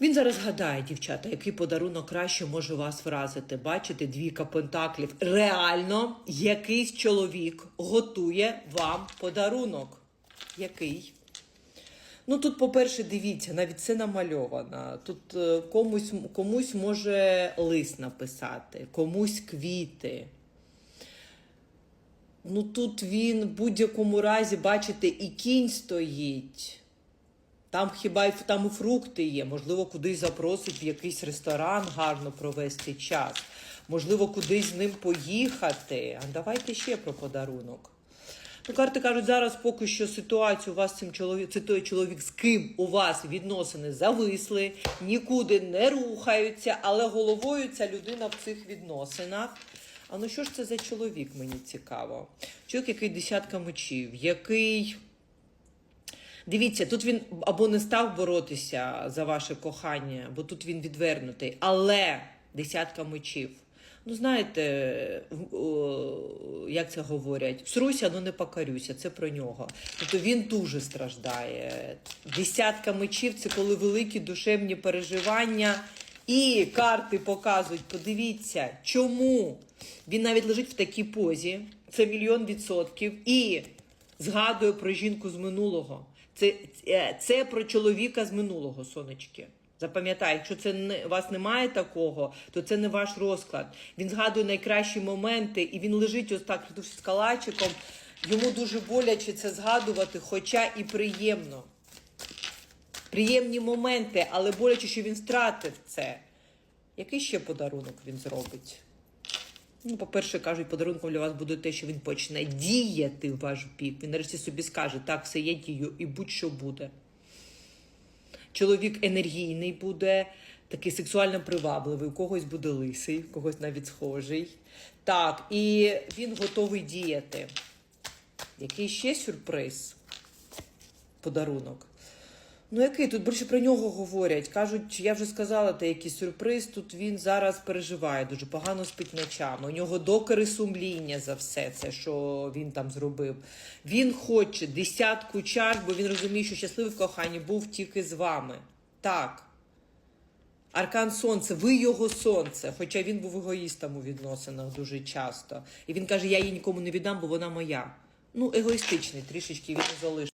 Він зараз гадає, дівчата, який подарунок краще може вас вразити. Бачите, двійка пентаклів. Реально, якийсь чоловік готує вам подарунок. Який? Ну тут, по-перше, дивіться, навіть це намальовано. Тут е, комусь, комусь може лист написати, комусь квіти. Ну тут він в будь-якому разі, бачите, і кінь стоїть. Там хіба там і фрукти є, можливо, кудись запросить в якийсь ресторан гарно провести час, можливо, кудись з ним поїхати. А давайте ще про подарунок. Ну, карти кажуть, зараз поки що ситуацію у вас цим чоловік, це той чоловік, з ким у вас відносини зависли, нікуди не рухаються, але головою ця людина в цих відносинах. А ну що ж це за чоловік, мені цікаво? Чоловік, який десятка мечів, який. Дивіться, тут він або не став боротися за ваше кохання, бо тут він відвернутий, але десятка мечів. Ну, знаєте, як це говорять? Всруся, ну не покорюся, це про нього. Тобто він дуже страждає. Десятка мечів це коли великі душевні переживання. І карти показують, подивіться, чому він навіть лежить в такій позі, це мільйон відсотків, і згадує про жінку з минулого. Це, це, це про чоловіка з минулого, сонечки. Запам'ятай, якщо це не у вас немає такого, то це не ваш розклад. Він згадує найкращі моменти, і він лежить ось так, з калачиком. Йому дуже боляче це згадувати, хоча і приємно. Приємні моменти, але боляче, що він втратив це. Який ще подарунок він зробить? Ну, по-перше, кажуть, подарунком для вас буде те, що він почне діяти в ваш бік. Він нарешті собі скаже, так, все я дію, і будь-що буде. Чоловік енергійний буде, такий сексуально привабливий, у когось буде лисий, у когось навіть схожий. Так, і він готовий діяти. Який ще сюрприз? Подарунок. Ну, який тут більше про нього говорять? Кажуть, я вже сказала, те який сюрприз. Тут він зараз переживає, дуже погано спить ночами. У нього докори сумління за все це, що він там зробив. Він хоче десятку чаш, бо він розуміє, що щасливий в коханні був тільки з вами. Так. Аркан Сонце, ви його сонце, хоча він був егоїстом у відносинах дуже часто. І він каже: я її нікому не віддам, бо вона моя. Ну, егоїстичний трішечки він залишив.